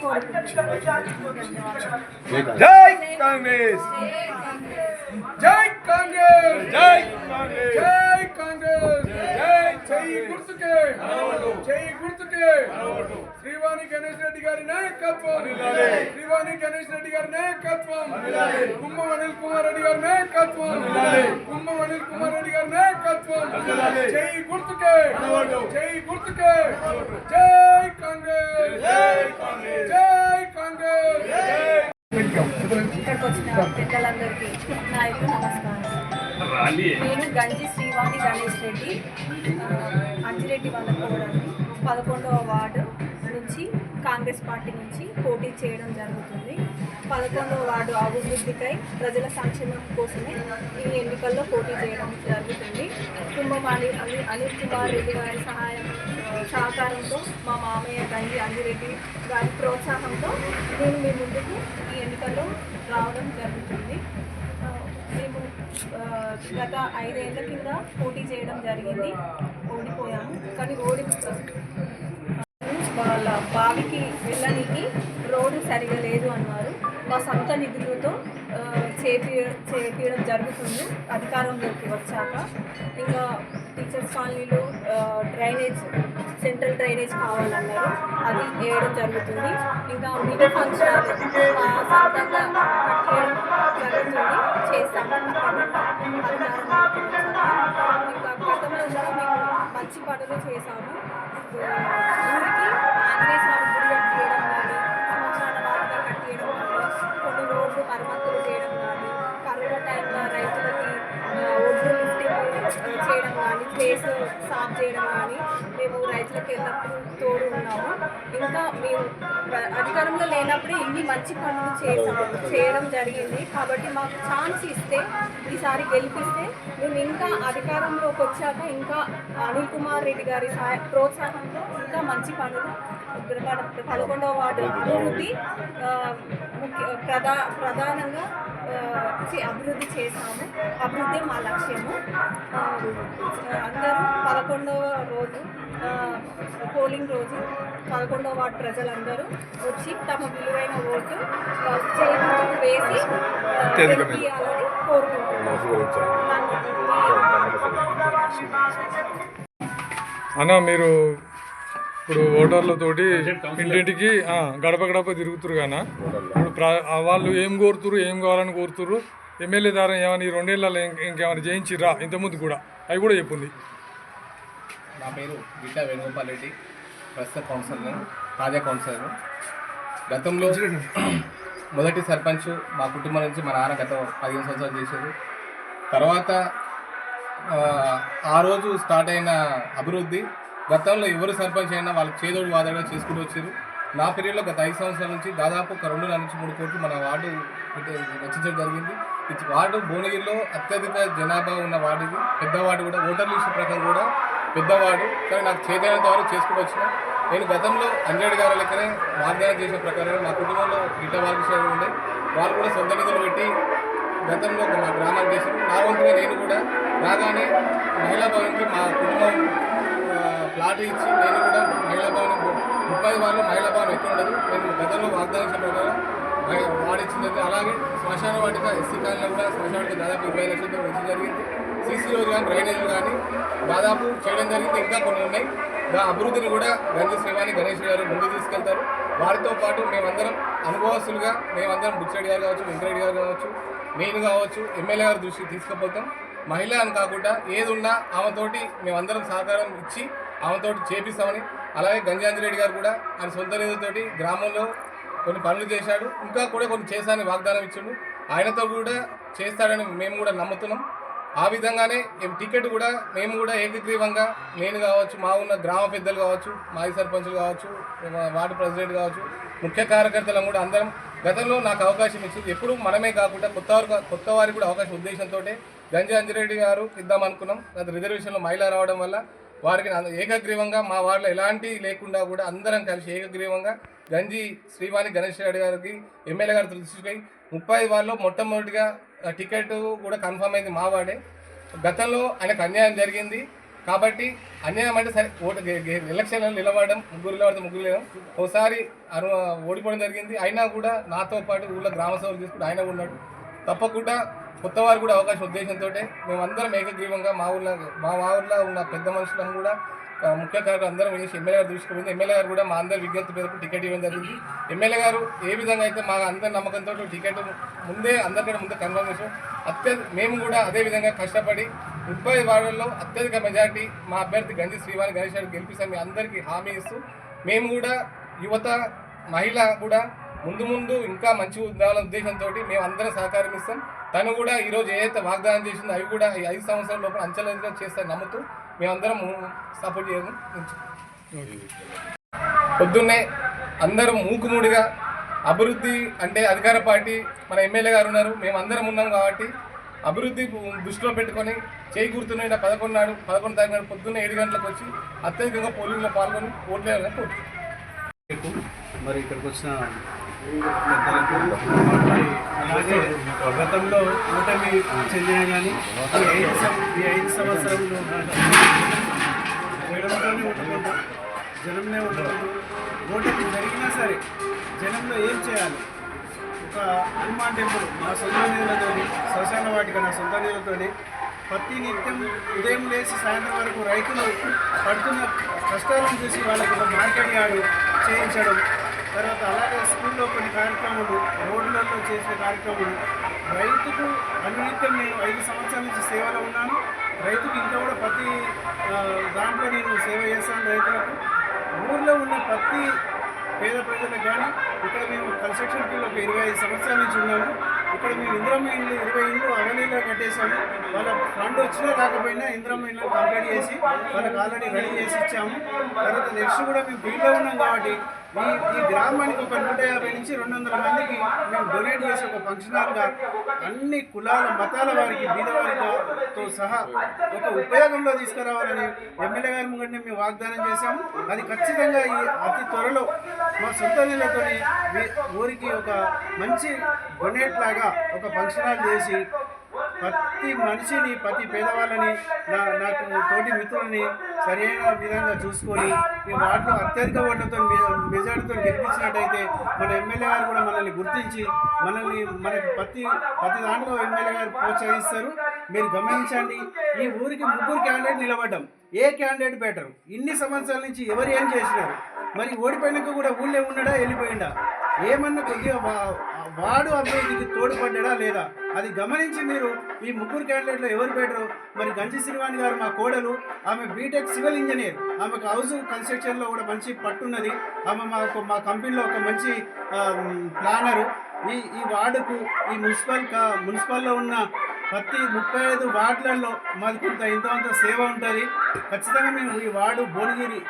కోరుకుంటున్నాను జై కాంగ్రెస్! జై కాంగ్రెస్ జై కాంగ్రెస్ జై కాంగ్రెస్ జై చెయ్యి గుర్తుకే చెయ్యి గుర్తుకే శ్రీవాణి గణేష్ రెడ్డి గారి నాయకత్వం శ్రీవాణి గణేష్ రెడ్డి గారి నాయకత్వం కుమ్మం అనిల్ కుమార్ రెడ్డి గారి నాయకత్వం కుమ్మం అనిల్ కుమార్ రెడ్డి గారి నాయకత్వం చెయ్యి గుర్తుకే చెయ్యి గుర్తుకే జై కాంగ్రెస్ జై కాంగ్రెస్ జై కాంగ్రెస్ ఇక్కడికి వచ్చిన పెద్దలందరికీ నాయకు నమస్కారం. నేను గంజి శ్రీవాణి గణేష్ రెడ్డి అంజిరెడ్డి వాళ్ళ కోడల్ని పదకొండవ వార్డు నుంచి కాంగ్రెస్ పార్టీ నుంచి పోటీ చేయడం జరుగుతుంది. పదకొండవ వార్డు అభివృద్ధికై ప్రజల సంక్షేమం కోసమే ఈ ఎన్నికల్లో పోటీ చేయడం జరుగుతుంది. కుంభమాణి అనిల్ అనిల్ కుమార్ రెడ్డి గారి సహాయం సహకారంతో మా మామయ్య తండ్రి అంజిరెడ్డి గారి ప్రోత్సాహంతో నేను మీ ముందుకు ఈ ఎన్నికల్లో రావడం జరుగుతుంది. మేము గత ఐదేళ్ళ కింద పోటీ చేయడం జరిగింది. ఓడిపోయాము. కానీ ఓడి వాళ్ళ బావికి వెళ్ళడానికి రోడ్డు సరిగా లేదు అన్నారు. మా సొంత నిధులతో చేపి చేపించడం జరుగుతుంది. అధికారంలోకి వచ్చాక ఇంకా టీచర్స్ కాలనీలో డ్రైనేజ్ సెంట్రల్ డ్రైనేజ్ కావాలన్నారు. అది వేయడం జరుగుతుంది. ఇంకా మినీ ఫంక్షన్ సొంతంగా జరుగుతుంది. చేస్తాము. ఇంకా గతంలో కూడా మేము మంచి పనులు చేశాము. ఊరికి ఆంజనేయ స్వామి చేయడం కానీ ప్లేస్ సాఫ్ చేయడం కానీ మేము రైతులకు ఎల్లప్పుడూ తోడు ఉన్నాము. ఇంకా మేము అధికారంలో లేనప్పుడే ఇన్ని మంచి పనులు చేసాము చేయడం జరిగింది. కాబట్టి మాకు ఛాన్స్ ఇస్తే ఈసారి గెలిపిస్తే మేము ఇంకా అధికారంలోకి వచ్చాక ఇంకా అనిల్ కుమార్ రెడ్డి గారి సహాయ ప్రోత్సాహంతో ఇంకా మంచి పనులు పదకొండవ వార్డు అభివృద్ధి ముఖ్య ప్రధా ప్రధానంగా అభివృద్ధి చేశాము. అభివృద్ధి మా లక్ష్యము. అందరూ పదకొండవ రోజు పోలింగ్ రోజు పదకొండవ వార్డు ప్రజలందరూ వచ్చి తమ విలువైన ఓటు చేతులకు వేసి గెలిపియాలని కోరుకుంటున్నాను అన్న మీరు ఇప్పుడు ఓటర్లతోటి ఇంటింటికి ఆ, గడప గడప తిరుగుతురు కానా ఇప్పుడు వాళ్ళు ఏం కోరుతురు ఏం కావాలని కోరుతురు ఎమ్మెల్యే ద్వారా ఏమైనా ఈ రెండేళ్ళలో ఇంక- ఇంకేమైనా చేయించిర్రా ఇంతకుముందు కూడా. అవి కూడా చెప్పుంది. నా పేరు గిట్టా వేణుగోపాల్ రెడ్డి ప్రస్తుత కౌన్సిలర్ తాజా కౌన్సిలర్. గతంలో మొదటి సర్పంచ్ మా కుటుంబం నుంచి మా నాన్న గత పదిహేను సంవత్సరాలు చేశారు. తర్వాత ఆ, ఆ రోజు స్టార్ట్ అయిన అభివృద్ధి గతంలో ఎవరు సర్పంచ్ అయినా వాళ్ళకి చేదోడు వాదోడుగా చేసుకుంటూ వచ్చారు. నా పీరియడ్లో గత ఐదు సంవత్సరాల నుంచి దాదాపు ఒక రెండు నుంచి మూడు కోట్లు మన వార్డు రచించడం జరిగింది. ఈ వార్డు భువనగిరిలో అత్యధిక జనాభా ఉన్న వార్డు ఇది. పెద్ద వార్డు కూడా ఓటర్ లిస్ట్ ప్రకారం కూడా పెద్దవాడు సరే నాకు చేతైనంత వరకు చేసుకుంటూ వచ్చిన. నేను గతంలో అంజేడ్ గారి లెక్కనే వాగ్దానం చేసిన ప్రకారం మా కుటుంబంలో గిట్ట బాలకృష్ణ ఉండే. వాళ్ళు కూడా సొంత నిధులు పెట్టి గతంలో ఒక మా గ్రామానికి చేశారు. నా వంతుగా నేను కూడా రాగానే మహిళా భవన్కి మా కుటుంబం ప్లాట్ ఇచ్చి నేను కూడా మహిళా భవనం ముప్పై వారిలో మహిళా భవనం ఎక్కువ ఉండదు. నేను గతంలో వాగ్దానం ప్రకారం వాడిచ్చింది అలాగే శ్మశాన వాటిక ఎస్సీ కాలనీలో కూడా శ్మశాన వాటిక దాదాపు ఇరవై లక్షలతో వచ్చి జరిగింది. సీసీ కానీ డ్రైనేజీలు కానీ దాదాపు చేయడం జరిగింది. ఇంకా కొన్ని ఉన్నాయి. దా అభివృద్ధిని కూడా గంజి శ్రీవాణి గణేష్ గారు ముందుకు తీసుకెళ్తారు. వారితో పాటు మేమందరం అనుభవస్తులుగా మేమందరం బుచ్చిరెడ్డి గారు కావచ్చు వెంకరెడ్డి గారు కావచ్చు నేను కావచ్చు ఎమ్మెల్యే గారి దృష్టికి తీసుకుపోతాం. మహిళ అని కాకుండా ఏది ఉన్నా ఆమెతోటి మేమందరం సహకారం ఇచ్చి ఆమెతో చేపిస్తామని అలాగే గంజాంజిరెడ్డి గారు కూడా ఆయన సొంత నిధులతోటి గ్రామంలో కొన్ని పనులు చేశాడు. ఇంకా కూడా కొన్ని చేశానని వాగ్దానం ఇచ్చాడు. ఆయనతో కూడా చేస్తాడని మేము కూడా నమ్ముతున్నాం. ఆ విధంగానే టికెట్ కూడా మేము కూడా ఏకగ్రీవంగా నేను కావచ్చు మా ఉన్న గ్రామ పెద్దలు కావచ్చు మాజీ సర్పంచులు కావచ్చు వార్డు ప్రెసిడెంట్ కావచ్చు ముఖ్య కార్యకర్తలను కూడా అందరం గతంలో నాకు అవకాశం ఇచ్చింది. ఎప్పుడు మనమే కాకుండా కొత్త వారు కొత్త వారికి కూడా అవకాశం ఉద్దేశంతో గంజి అంజిరెడ్డి గారు ఇద్దాం అనుకున్నాం. గత రిజర్వేషన్లో మహిళ రావడం వల్ల వారికి ఏకగ్రీవంగా మా వారిలో ఎలాంటి లేకుండా కూడా అందరం కలిసి ఏకగ్రీవంగా గంజి శ్రీవాణి గణేష్ రెడ్డి గారికి ఎమ్మెల్యే గారు దృష్టికి ముప్పై వారిలో మొట్టమొదటిగా టికెట్ కూడా కన్ఫర్మ్ అయింది మా వాడే. గతంలో ఆయనకు అన్యాయం జరిగింది కాబట్టి అన్యాయం అంటే సరే ఓటు ఎలక్షన్లో నిలబడడం ముగ్గురు నిలబడితే ముగ్గురు లేవడం ఒకసారి అను ఓడిపోవడం జరిగింది. అయినా కూడా నాతో పాటు ఊళ్ళో గ్రామ సభలు తీసుకుంటూ ఆయన ఉన్నాడు తప్పకుండా కొత్త వారు కూడా అవకాశం ఉద్దేశంతో మేమందరం ఏకగ్రీవంగా మా ఊళ్ళో మా మా ఊళ్ళో ఉన్న పెద్ద మనుషులను కూడా ముఖ్య కార్యక్రమం అందరం వేసి ఎమ్మెల్యే గారు తీసుకుపోయింది. ఎమ్మెల్యే గారు కూడా మా అందరి విజ్ఞప్తి మేరకు టికెట్ ఇవ్వడం జరిగింది. ఎమ్మెల్యే గారు ఏ విధంగా అయితే మా అందరి నమ్మకంతో టికెట్ ముందే అందరికంటే ముందే కన్ఫర్మ్ చేసాం అత్యధిక మేము కూడా అదే విధంగా కష్టపడి ముప్పై వార్డుల్లో అత్యధిక మెజార్టీ మా అభ్యర్థి గంజి శ్రీవారి గణేష్ గారు గెలిపిస్తాం మీ అందరికీ హామీ ఇస్తూ మేము కూడా యువత మహిళ కూడా ముందు ముందు ఇంకా మంచి ఉండాలనే ఉద్దేశంతో మేము అందరం సహకారం ఇస్తాం. తను కూడా ఈరోజు ఏదైతే వాగ్దానం చేసిందో అవి కూడా ఈ ఐదు సంవత్సరాల లోపల అంచనా చేస్తారని నమ్ముతూ మేమందరం సపోర్ట్ చేయడం పొద్దున్నే అందరం మూకుముడిగా అభివృద్ధి అంటే అధికార పార్టీ మన ఎమ్మెల్యే గారు ఉన్నారు. మేము అందరం ఉన్నాం కాబట్టి అభివృద్ధి దృష్టిలో పెట్టుకొని చేకూరుతున్న పదకొండు నాడు పదకొండు తారీఖు నాడు పొద్దున్న ఏడు గంటలకు వచ్చి అత్యధికంగా పోలింగ్లో పాల్గొని ఓట్లు వేయాలని మరి ఇక్కడికి వచ్చిన అలాగే గతంలో ఓటమి చెందిన కానీ ఈ ఐదు ఈ ఐదు సంవత్సరంలో జనంలోనే ఉండకూడదు జనంలో ఉండకూడదు ఓటమి జరిగినా సరే జనంలో ఏం చేయాలి? ఒక హనుమాన్ టెంపుల్ నా సొంత నీళ్ళతో శ్మశాన వాటిక నా సొంత నీళ్ళతోనే ప్రతి నిత్యం ఉదయం లేచి సాయంత్రం వరకు రైతులు పడుతున్న కష్టాలను చూసి వాళ్ళకి ఒక మార్కెట్ యార్డు చేయించడం తర్వాత అలాగే స్కూల్లో కొన్ని కార్యక్రమాలు రోడ్లలో చేసే కార్యక్రమాలు. రైతుకు అనునిత్యం నేను ఐదు సంవత్సరాల నుంచి సేవలో ఉన్నాను. రైతుకు ఇంకా కూడా ప్రతి దాంట్లో నేను సేవ చేస్తాను రైతులకు. ఊర్లో ఉన్న ప్రతి పేద ప్రజలకు కానీ ఇక్కడ మేము కన్స్ట్రక్షన్ ఫీల్డ్ ఒక ఇరవై ఐదు సంవత్సరాల నుంచి ఉన్నాము. ఇక్కడ మేము ఇంద్రమ్మ ఇండ్లు ఇరవై ఇండ్లు అవలీలో కట్టేసాము వాళ్ళ ఫండ్ వచ్చినా రాకపోయినా ఇంద్రమ్మ ఇండ్లు కంప్లీట్ చేసి వాళ్ళకి ఆల్రెడీ రెడీ చేసి ఇచ్చాము. తర్వాత నెక్స్ట్ కూడా మేము ఫీల్డ్లో ఉన్నాం కాబట్టి ఈ ఈ గ్రామానికి ఒక నూట యాభై నుంచి రెండు వందల మందికి మేము డొనేట్ చేసే ఒక ఫంక్షన్ హాల్గా అన్ని కులాల మతాల వారికి బీదవారితో సహా ఒక ఉపయోగంలో తీసుకురావాలని ఎమ్మెల్యే గారి ముంగంటే మేము వాగ్దానం చేశాము. అది ఖచ్చితంగా ఈ అతి త్వరలో మా సొంత నీళ్ళతో మీ ఊరికి ఒక మంచి డొనేట్ లాగా ఒక ఫంక్షన్ హాల్ చేసి ప్రతి మనిషిని ప్రతి పేదవాళ్ళని నా నాకు తోటి మిత్రులని సరైన విధంగా చూసుకొని ఈ వాటిలో అత్యధిక ఓట్లతో మెజార్టీతో గెలిపించినట్టయితే మన ఎమ్మెల్యే గారు కూడా మనల్ని గుర్తించి మనల్ని మనకి ప్రతి ప్రతి దాంట్లో ఎమ్మెల్యే గారు ప్రోత్సహిస్తారు. మీరు గమనించండి ఈ ఊరికి ముగ్గురు క్యాండిడేట్ నిలబడ్డం. ఏ క్యాండిడేట్ బెటర్ ఇన్ని సంవత్సరాల నుంచి ఎవరు ఏం చేసినారు? మరి ఓడిపోయినాక కూడా ఊళ్ళో ఉన్నాడా వెళ్ళిపోయిందా ఏమన్నా కొద్దిగా వాడు అభివృద్ధికి తోడ్పడ్డా లేదా? అది గమనించి మీరు ఈ ముగ్గురు క్యాండిడేట్లో ఎవరు బెటరు మరి గంజి శ్రీవాణి గారు మా కోడలు ఆమె బీటెక్ సివిల్ ఇంజనీర్ ఆమెకు హౌస్ కన్స్ట్రక్షన్లో కూడా మంచి పట్టున్నది ఆమె మాకు మా కంపెనీలో ఒక మంచి ప్లానరు ఈ ఈ వార్డుకు ఈ మున్సిపల్ మున్సిపల్లో ఉన్న ప్రతి ముప్పై ఐదు వార్డులలో మాది కొంత ఇంత అంత సేవ ఉంటుంది. ఖచ్చితంగా మేము ఈ వార్డు భువనగిరి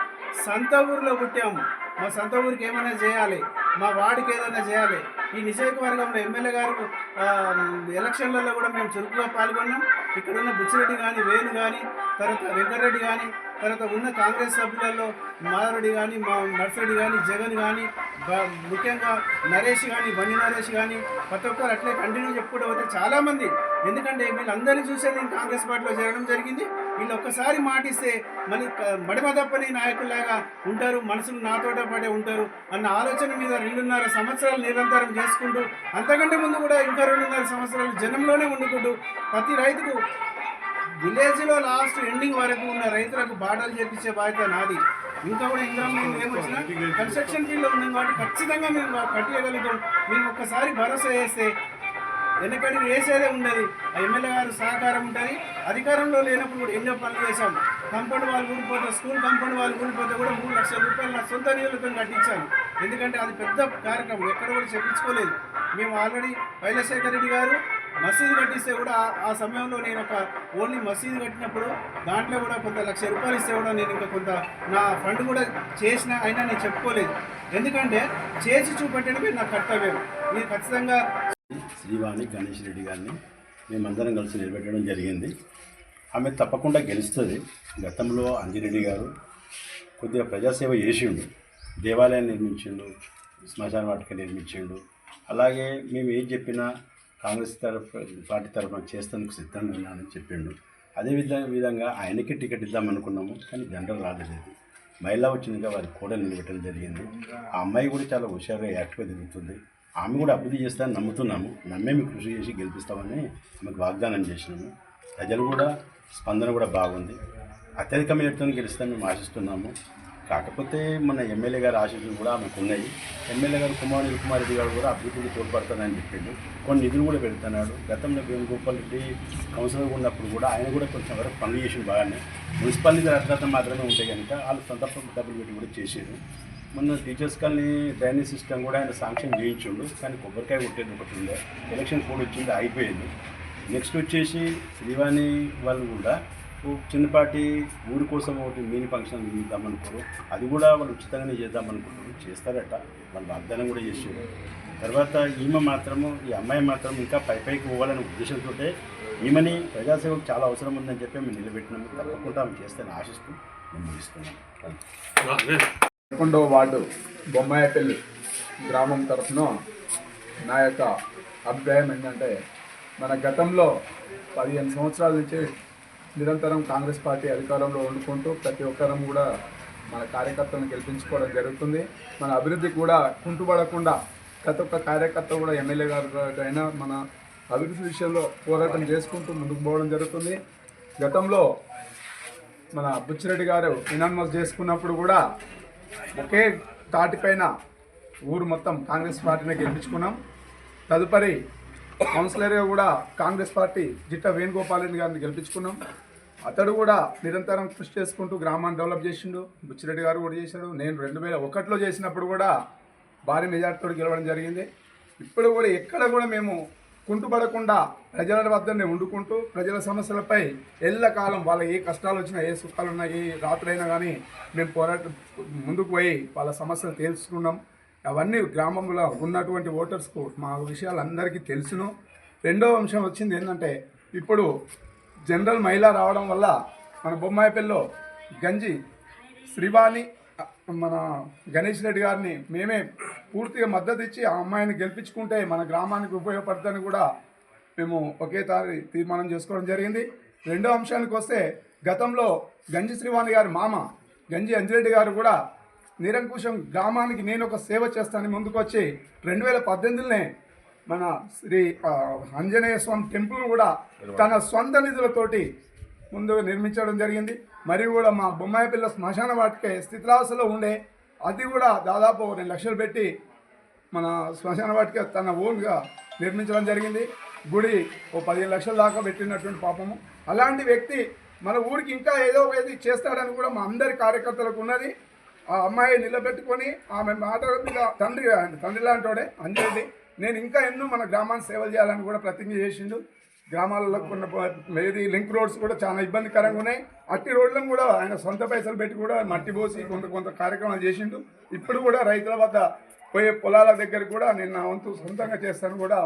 సంత ఊరిలో పుట్టాము. మా సొంత ఊరికి ఏమైనా చేయాలి? మా వార్డుకి ఏదైనా చేయాలి? ఈ నియోజకవర్గంలో ఎమ్మెల్యే గారు ఎలక్షన్లలో కూడా మేము చురుకుగా పాల్గొన్నాం. ఇక్కడ ఉన్న బుచ్చిరెడ్డి కానీ వేణు కానీ తర్వాత వెంకటరెడ్డి కానీ తర్వాత ఉన్న కాంగ్రెస్ సభ్యులలో మాధవరెడ్డి కానీ మా నర్సరెడ్డి కానీ జగన్ కానీ ముఖ్యంగా నరేష్ కానీ బండి నరేష్ కానీ ప్రతి ఒక్కరు అట్లే కంటిన్యూ చెప్పుకుంటూ పోతే చాలామంది. ఎందుకంటే వీళ్ళందరినీ చూసే నేను కాంగ్రెస్ పార్టీలో చేరడం జరిగింది. వీళ్ళు ఒక్కసారి మాటిస్తే మళ్ళీ మడిమదప్పని మడిమ తప్పని నాయకుల్లాగా ఉంటారు మనసులు నాతోట పడే ఉంటారు అన్న ఆలోచన మీద రెండున్నర సంవత్సరాలు నిరంతరం చేసుకుంటూ అంతకంటే ముందు కూడా ఇంకా రెండున్నర సంవత్సరాలు జనంలోనే ఉండుకుంటూ ప్రతి రైతుకు విలేజ్లో లాస్ట్ ఎండింగ్ వరకు ఉన్న రైతులకు బాటలు చేపించే బాధ్యత నాది. ఇంకా కూడా ఇంద్రం మేము ఏమొచ్చినా కన్స్ట్రక్షన్ ఫీల్డ్లో ఉన్నాం కాబట్టి ఖచ్చితంగా మేము కట్టేయగలుగుతాం. మేము ఒక్కసారి భరోసా చేస్తే వెనకడికి వేసేదే ఉండదు. ఆ ఎమ్మెల్యే గారు సహకారం ఉంటుంది. అధికారంలో లేనప్పుడు కూడా ఎన్నో పనులు చేశాం. కంపౌండ్ వాళ్ళు కూలిపోతే స్కూల్ కంపౌండ్ వాళ్ళు కూలిపోతే కూడా మూడు లక్షల రూపాయలు నా సొంత నీళ్ళతో కట్టించాను ఎందుకంటే అది పెద్ద కార్యక్రమం ఎక్కడ కూడా చెప్పించుకోలేదు. మేము ఆల్రెడీ వైలశేఖర్ రెడ్డి గారు మసీదు కట్టిస్తే కూడా ఆ- సమయంలో నేను ఒక ఓన్లీ మసీదు కట్టినప్పుడు దాంట్లో కూడా కొంత లక్ష రూపాయలు ఇస్తే కూడా నేను ఇంకా కొంత నా ఫండ్ కూడా చేసిన అయినా నేను చెప్పుకోలేదు. ఎందుకంటే చేసి చూపెట్టడమే నా కర్తవ్యం. ఇది ఖచ్చితంగా శ్రీవాణి గణేష్ రెడ్డి గారిని మేమందరం కలిసి నిలబెట్టడం జరిగింది. ఆమె తప్పకుండా గెలుస్తుంది. గతంలో అంజిరెడ్డి గారు కొద్దిగా ప్రజాసేవ చేసిండు. దేవాలయం నిర్మించిండు శ్మశాన వాటిక నిర్మించిండు. అలాగే మేము ఏం చెప్పినా కాంగ్రెస్ తరఫు పార్టీ తరఫున చేస్తానికి సిద్ధంగా ఉన్నానని చెప్పిండు. అదే విధ విధంగా ఆయనకి టికెట్ ఇద్దామనుకున్నాము కానీ జనరల్ రాలేదు మహిళ వచ్చిందిగా వారి కోడలు నిలబెట్టడం జరిగింది. ఆ అమ్మాయి కూడా చాలా హుషారుగా యాక్టివ్గా తిరుగుతుంది. ఆమె కూడా అభివృద్ధి చేస్తానని నమ్ముతున్నాము. నమ్మే మీకు కృషి చేసి గెలిపిస్తామని ఆమెకు వాగ్దానం చేసినాము. ప్రజలు కూడా స్పందన కూడా బాగుంది. అత్యధిక మేరతో గెలుస్తామని మేము ఆశిస్తున్నాము. కాకపోతే మన ఎమ్మెల్యే గారి ఆశీస్సులు కూడా ఆమెకు ఉన్నాయి. ఎమ్మెల్యే గారు కుమార్ కుమార్ రెడ్డి గారు కూడా అభివృద్ధికి తోడ్పడతానని చెప్పిండు. కొన్ని నిధులు కూడా పెడుతున్నాడు. గతంలో వేణుగోపాల్ రెడ్డి కౌన్సిలర్ ఉన్నప్పుడు కూడా ఆయన కూడా కొంచెం వరకు పనులు చేసిండు బాగానే. మున్సిపాలిటీ అర్హత మాత్రమే ఉంటే కనుక వాళ్ళు సొంత డబ్బులు పెట్టి కూడా చేసారు మొన్న టీచర్స్ కానీ డ్రైనేజ్ సిస్టమ్ కూడా ఆయన శాంక్షన్ చేయించుండు. కానీ కొబ్బరికాయ కొట్టేది ఒకటి ఉండే. ఎలక్షన్ కోడ్ వచ్చింది అయిపోయింది నెక్స్ట్ వచ్చేసి శ్రీవాణి వాళ్ళు కూడా చిన్నపాటి ఊరి కోసం ఒకటి మినీ ఫంక్షన్ ఇద్దామనుకోరు అది కూడా వాళ్ళు ఉచితంగానే చేద్దామనుకుంటారు చేస్తారట. వాళ్ళు వాగ్దానం కూడా చేసారు తర్వాత ఈమె మాత్రము ఈ అమ్మాయి మాత్రం ఇంకా పై పైకి పోవాలనే ఉద్దేశంతో ఈమెని ప్రజాసేవకు చాలా అవసరం ఉందని చెప్పి మేము నిలబెట్టినాము. తప్పకుండా ఆమె చేస్తానని ఆశిస్తూ మేము ముగిస్తున్నాం. పదకొండవ వార్డు బొమ్మాయపల్లి గ్రామం తరఫున నా యొక్క అభిప్రాయం ఏంటంటే మన గతంలో పదిహేను సంవత్సరాల నుంచి నిరంతరం కాంగ్రెస్ పార్టీ అధికారంలో వండుకుంటూ ప్రతి ఒక్కరం కూడా మన కార్యకర్తలను గెలిపించుకోవడం జరుగుతుంది. మన అభివృద్ధికి కూడా కుంటుపడకుండా ప్రతి ఒక్క కార్యకర్త కూడా ఎమ్మెల్యే గారు అయినా మన అభివృద్ధి విషయంలో పోరాటం చేసుకుంటూ ముందుకు పోవడం జరుగుతుంది. గతంలో మన బుచ్చిరెడ్డి గారు ఇనాన్మస్ చేసుకున్నప్పుడు కూడా ఒకే తాటిపైన ఊరు మొత్తం కాంగ్రెస్ పార్టీని గెలిపించుకున్నాం. తదుపరి కౌన్సిలర్గా కూడా కాంగ్రెస్ పార్టీ జిట్ట వేణుగోపాల్ రెడ్డి గారిని గెలిపించుకున్నాం. అతడు కూడా నిరంతరం కృషి చేసుకుంటూ గ్రామాన్ని డెవలప్ చేసిండు. బుచ్చిరెడ్డి గారు కూడా చేశాడు. నేను రెండు వేల ఒకటిలో చేసినప్పుడు కూడా భారీ మెజార్టీతో గెలవడం జరిగింది. ఇప్పుడు కూడా ఎక్కడ కూడా మేము కుంటుపడకుండా ప్రజల వద్దనే వండుకుంటూ ప్రజల సమస్యలపై ఎల్లకాలం వాళ్ళ ఏ కష్టాలు వచ్చినా ఏ సుఖాలు ఉన్నా ఏ రాత్రైనా కానీ మేము పోరాటం ముందుకు పోయి వాళ్ళ సమస్యలు తెలుసుకున్నాం. అవన్నీ గ్రామంలో ఉన్నటువంటి ఓటర్స్కు మా విషయాలు అందరికీ తెలుసును. రెండో అంశం వచ్చింది ఏంటంటే ఇప్పుడు జనరల్ మహిళ రావడం వల్ల మన బొమ్మాయిపల్లిలో గంజి శ్రీవాణి మన గణేష్ రెడ్డి గారిని మేమే పూర్తిగా మద్దతు ఇచ్చి ఆ అమ్మాయిని గెలిపించుకుంటే మన గ్రామానికి ఉపయోగపడుతుందని కూడా మేము ఒకేసారి తీర్మానం చేసుకోవడం జరిగింది. రెండో అంశానికి వస్తే గతంలో గంజి శ్రీవాణి గారి మామ గంజి అంజిరెడ్డి గారు కూడా నిరంకుశం గ్రామానికి నేను ఒక సేవ చేస్తానని ముందుకు వచ్చి రెండు వేల పద్దెనిమిదిలోనే మన శ్రీ ఆంజనేయ స్వామి టెంపుల్ కూడా తన సొంత నిధులతోటి ముందు నిర్మించడం జరిగింది. మరియు కూడా మా బొమ్మాయిపల్లి శ్మశాన వాటికే స్థితిలాసలో ఉండే అది కూడా దాదాపు రెండు లక్షలు పెట్టి మన శ్మశాన వాటిక తన ఓన్గా నిర్మించడం జరిగింది. గుడి ఓ పదిహేను లక్షల దాకా పెట్టినటువంటి పాపము. అలాంటి వ్యక్తి మన ఊరికి ఇంకా ఏదో ఒకటి చేస్తాడని కూడా మా అందరి కార్యకర్తలకు ఉన్నది. ఆ అమ్మాయి నిలబెట్టుకొని ఆమె మాట మీద తండ్రి తండ్రి లాంటోడే అంజరెడ్డి నేను ఇంకా ఎన్నో మన గ్రామాన్ని సేవలు చేయాలని కూడా ప్రతిజ్ఞ చేసిండు. గ్రామాలలో ఉన్న ఏది లింక్ రోడ్స్ కూడా చాలా ఇబ్బందికరంగా ఉన్నాయి. అట్టి రోడ్లను కూడా ఆయన సొంత పైసలు పెట్టి కూడా మట్టి పోసి కొంత కొంత కార్యక్రమాలు చేసిండు. ఇప్పుడు కూడా రైతుల వద్ద పోయే పొలాల దగ్గర కూడా నేను నా వంతు సొంతంగా చేస్తాను కూడా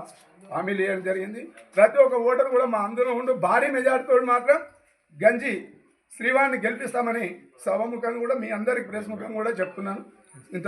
హామీలు వేయడం జరిగింది. ప్రతి ఒక్క ఓటర్ కూడా మా అందరూ ఉండు. భారీ మెజార్టీతో మాత్రం గంజి శ్రీవాణ్ణి గెలిపిస్తామని సభముఖంగా కూడా మీ అందరికి ప్రెస్ ముఖంగా కూడా చెప్తున్నాను. ఇంత